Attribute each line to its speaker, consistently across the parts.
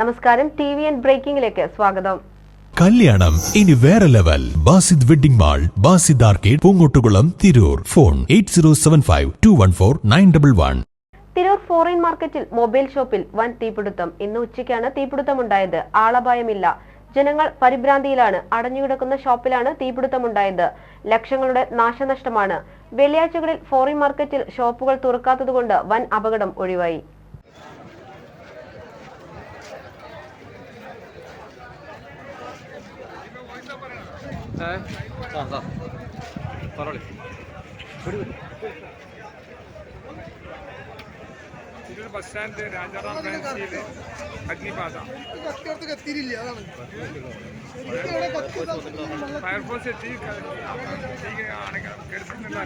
Speaker 1: നമസ്കാരം. T V N ബ്രേക്കിംഗിലേക്ക് സ്വാഗതം.
Speaker 2: കല്യാണം. ഇനി വേറെ level. Basid wedding mall Basid arcade Poongottukulam Tirur. Phone eight zero seven five two one four nine double one.
Speaker 1: Tirur foreign മാർക്കറ്റിൽ mobile ഷോപ്പിൽ വൻ തീപിടുത്തം. ഇന്ന് ഉച്ചയ്ക്കാണ് തീപിടുത്തമുണ്ടായത്. ആളപായമില്ല. ജനങ്ങൾ പരിഭ്രാന്തിയിലാണ്. അടഞ്ഞുകിടക്കുന്ന ഷോപ്പിലാണ് തീപിടുത്തമുണ്ടായത്. ലക്ഷങ്ങളുടെ നാശനഷ്ടമാണ്. വെള്ളിയാഴ്ചകളിൽ ഫോറിൻ മാർക്കറ്റിൽ ഷോപ്പുകൾ തുറക്കാത്തതുകൊണ്ട് വൻ അപകടം ഒഴിവായി.
Speaker 3: തിരൂർ ബസ് സ്റ്റാൻഡ് രാജാറാം ഫാൻസിയിൽ അഗ്നിപാത ഫയർഫോഴ്സ് എത്തി അണയ്ക്ക- കെടുത്തുന്നില്ല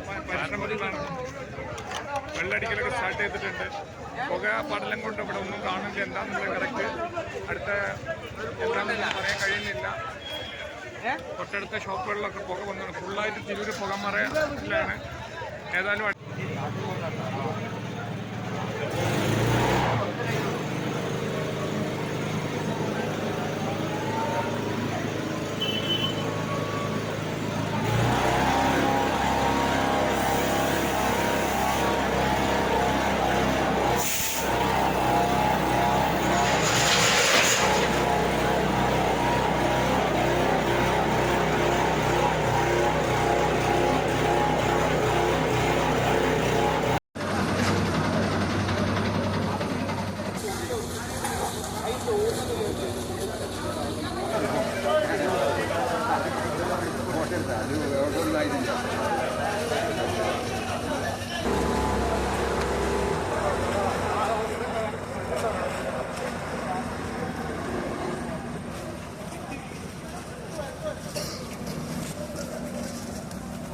Speaker 3: പ- പരിശ്രമത്തിലാണ് വെള്ളടിക്കലൊക്കെ സ്റ്റാർട്ട് ചെയ്തിട്ടുണ്ട്. പുക പടലം കൊണ്ട് ഇവിടെ ഒന്നും കാണുന്നില്ല. എന്താണെന്നുള്ള കറക്റ്റ് അടുത്ത എന്താണെന്ന് പറയാൻ കഴിയുന്നില്ല. തൊട്ടടുത്ത ഷോപ്പുകളിലൊക്കെ പുക വന്നാണ്. ഫുള്ളായിട്ട് തിരൂര് പുക പുകമറയിലാണ് ഏതായാലും